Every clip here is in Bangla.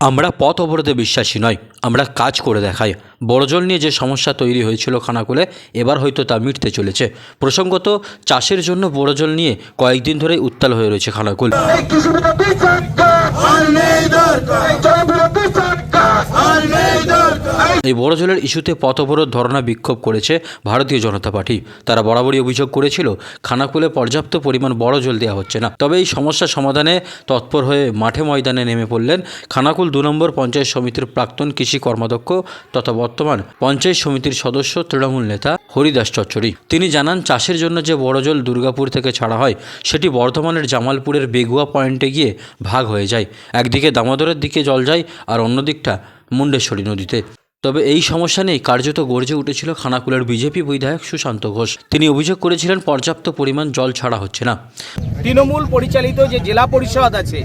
আমরা পথ অবরোধে বিশ্বাসী নয় আমরা কাজ করে দেখাই। বড়জল নিয়ে যে সমস্যা তৈরি হয়েছিল খানাকুলে, এবার হয়তো তা মিটতে চলেছে। প্রসঙ্গত, চাষের জন্য বড়জল নিয়ে কয়েকদিন ধরেই উত্তাল হয়ে রয়েছে খানাকুল। এই বড় জলের ইস্যুতে পথ অবরোধ ধরনা বিক্ষোভ করেছে ভারতীয় জনতা পার্টি। তারা বরাবরই অভিযোগ করেছিল, খানাকুলে পর্যাপ্ত পরিমাণ বড় জল দেওয়া হচ্ছে না। তবে এই সমস্যা সমাধানে তৎপর হয়ে মাঠে ময়দানে নেমে পড়লেন খানাকুল দু নম্বর পঞ্চায়েত সমিতির প্রাক্তন কৃষি কর্মাধ্যক্ষ তথা বর্তমান পঞ্চায়েত সমিতির সদস্য তৃণমূল নেতা হরিদাস চচ্চড়ি। তিনি জানান, চাষের জন্য যে বড় জল দুর্গাপুর থেকে ছাড়া হয়, সেটি বর্ধমানের জামালপুরের বেগুয়া পয়েন্টে গিয়ে ভাগ হয়ে যায়। একদিকে দামোদরের দিকে জল যায় আর অন্যদিকটা মুন্ডেশ্বরী নদীতে। তবে এই সমস্যা নিয়ে কার্যত গর্জে উঠেছিল খানাকুলের বিজেপি বিধায়ক সুশান্ত ঘোষ। তিনি অভিযোগ করেছিলেন, পর্যাপ্ত পরিমাণ জল ছাড়া হচ্ছে না। তৃণমূল পরিচালিত যে জেলা পরিষদ আছে,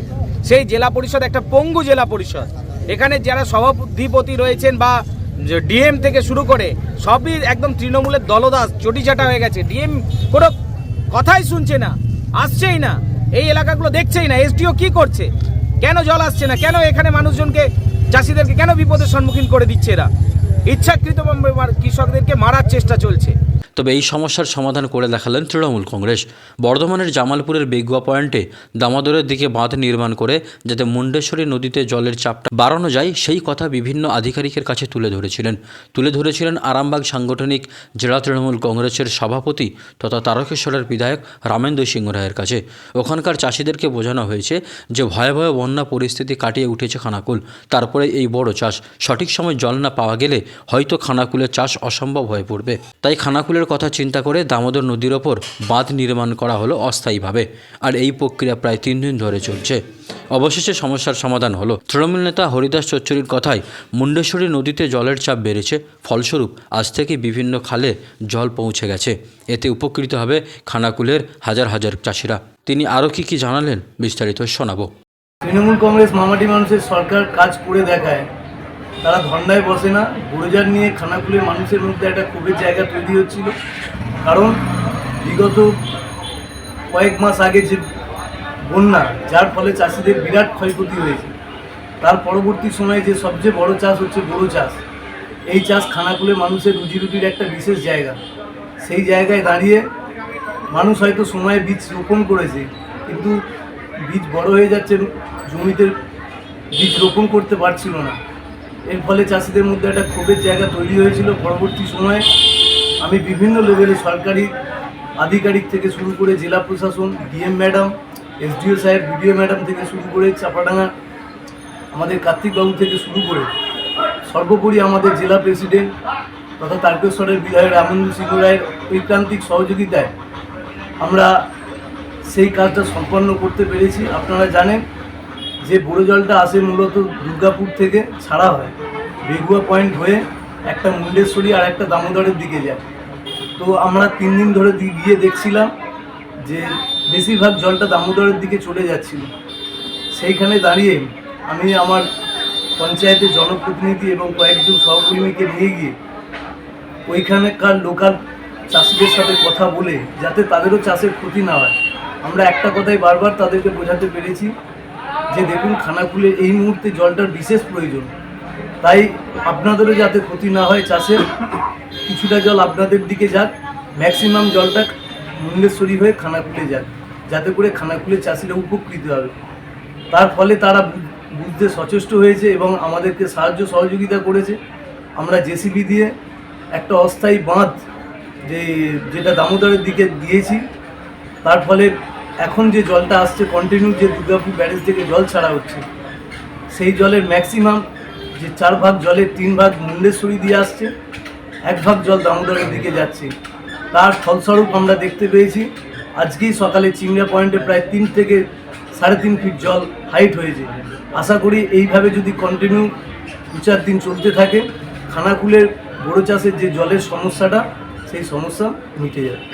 সেই জেলা পরিষদ একটা পঙ্গু জেলা পরিষদ। এখানে যারা সভাধিপতি রয়েছেন বা ডিএম থেকে শুরু করে, সবই একদম তৃণমূলের দলদাস, চটিচাটা হয়ে গেছে। ডিএম কোনো কথাই শুনছে না, আসছেই না। এই এলাকাগুলো দেখছেই না। এসডিও কি করছে? কেন জল আসছে না? কেন এখানে মানুষজনকে চাষিদেরকে কেন বিপদের সম্মুখীন করে দিচ্ছে এরা? ইচ্ছাকৃতভাবে কৃষকদেরকে মারার চেষ্টা চলছে। তবে এই সমস্যার সমাধান করে দেখালেন তৃণমূল কংগ্রেস। বর্ধমানের জামালপুরের বেগুয়া পয়েন্টে দামোদরের দিকে বাঁধ নির্মাণ করে যাতে মুন্ডেশ্বরী নদীতে জলের চাপটা বাড়ানো যায়, সেই কথা বিভিন্ন আধিকারিকের কাছে তুলে ধরেছিলেন। তুলে ধরেছিলেন আরামবাগ সাংগঠনিক জেলা তৃণমূল কংগ্রেসের সভাপতি তথা তারকেশ্বরের বিধায়ক রামেন্দ্র সিংহ রায়ের কাছে। ওখানকার চাষিদেরকে বোঝানো হয়েছে যে ভয়াবহ বন্যা পরিস্থিতি কাটিয়ে উঠেছে খানাকুল। তারপরে এই বড় চাষ। সঠিক সময় জল না পাওয়া গেলে হয়তো খানাকুলের চাষ অসম্ভব হয়ে পড়বে। তাই খানাকুলের কথা চিন্তা করে দামোদর নদীর ওপর বাঁধ নির্মাণ করা হলো অস্থায়ীভাবে, আর এই প্রক্রিয়া প্রায় তিন দিন ধরে চলছে। অবশেষে সমস্যার সমাধান হলো। তৃণমূল নেতা হরিদাস চচ্চড়ির কথায়, মুন্ডেশ্বরী নদীতে জলের চাপ বেড়েছে, ফলস্বরূপ আজ থেকে বিভিন্ন খালে জল পৌঁছে গেছে। এতে উপকৃত হবে খানাকুলের হাজার হাজার চাষিরা। তিনি আরও কি কি জানালেন বিস্তারিত শোনাবো। তৃণমূল কংগ্রেস মামাটি মানুষের সরকার কাজ করে দেখায়। তারা ধর্নায় বসে না। গুরুজার নিয়ে খানাকুলের মানুষের মধ্যে একটা ক্ষোভের জায়গা তৈরি হচ্ছিল। কারণ বিগত কয়েক মাস আগে যে বন্যা, যার ফলে চাষিদের বিরাট ক্ষয়ক্ষতি হয়েছে। তার পরবর্তী সময়ে যে সবচেয়ে বড় চাষ হচ্ছে গরু চাষ, এই চাষ খানাকুলে মানুষের রুজি রুটির একটা বিশেষ জায়গা। সেই জায়গায় দাঁড়িয়ে মানুষ হয়তো সময়ে বীজ রোপণ করেছে, কিন্তু বীজ বড় হয়ে যাচ্ছে, জমিতে বীজ রোপণ করতে পারছিল না। এর ফলে চাষিদের মধ্যে একটা ক্ষোভের জায়গা তৈরি হয়েছিল পরবর্তী সময়ে। আমি বিভিন্ন লেভেলে সরকারি, আধিকারিক থেকে শুরু করে জেলা প্রশাসন ডিএম ম্যাডাম এসডিও সাহেব বিডিও ম্যাডাম থেকে শুরু করে চাপাডাঙ্গা, আমাদের কার্তিকবাবু থেকে শুরু করে সর্বোপরি আমাদের জেলা প্রেসিডেন্ট তথা তারকেশ্বরের বিধায়ক রামেন্দ্র সিংহ রায়ের ঐকান্তিক সহযোগিতায় আমরা সেই কাজটা সম্পন্ন করতে পেরেছি। আপনারা জানেন যে বড় জলটা আসে মূলত দুর্গাপুর থেকে ছাড়া হয়, বেগুয়া পয়েন্ট হয়ে একটা মুন্ডেশ্বরী আর একটা দামোদরের দিকে যায়। তো আমরা তিন দিন ধরে গিয়ে দেখছিলাম যে বেশিরভাগ জলটা দামোদরের দিকে চলে যাচ্ছিল। সেইখানে দাঁড়িয়ে আমি আমার পঞ্চায়েতের জনপ্রতিনিধি এবং কয়েকজন সহকর্মীকে নিয়ে গিয়ে ওইখানকার লোকাল চাষিদের সাথে কথা বলে যাতে তাদেরও চাষের ক্ষতি না হয়। আমরা একটা কথাই বারবার তাদেরকে বোঝাতে পেরেছি যে দেখুন খানাকুলে এই মুহূর্তে জলটার বিশেষ প্রয়োজন। তাই আপনাদেরও যাতে ক্ষতি না হয় চাষের কিছুটা জল আপনাদের দিকে যাক ম্যাক্সিমাম জলটা মুন্ডেশ্বরী হয়ে খানাকুলে যাক, যাতে করে খানাকুলে চাষিরা উপকৃত হবে। তার ফলে তারা বুঝতে সচেষ্ট হয়েছে এবং আমাদেরকে সাহায্য সহযোগিতা করেছে। আমরা জেসিবি দিয়ে একটা অস্থায়ী বাঁধ যে, যেটা দামোদরের দিকে দিয়েছি, তার ফলে এখন যে জলটা আসছে কন্টিনিউ যে দুর্গাপুর ব্যারেজ থেকে জল ছাড়া হচ্ছে, সেই জলের ম্যাক্সিমাম যে চার ভাগ জলের তিন ভাগ মুন্ডেশ্বরী দিয়ে আসছে, এক ভাগ জল দামোদরের দিকে যাচ্ছে। তার ফলস্বরূপ আমরা দেখতে পেয়েছি, আজকেই সকালে চিংড়া পয়েন্টে প্রায় তিন থেকে সাড়ে তিন ফিট জল হাইট হয়েছে। আশা করি এইভাবে যদি কন্টিনিউ দু চার দিন চলতে থাকে, খানাকুলের বড় চাষের যে জলের সমস্যাটা, সেই সমস্যা মিটে যাবে।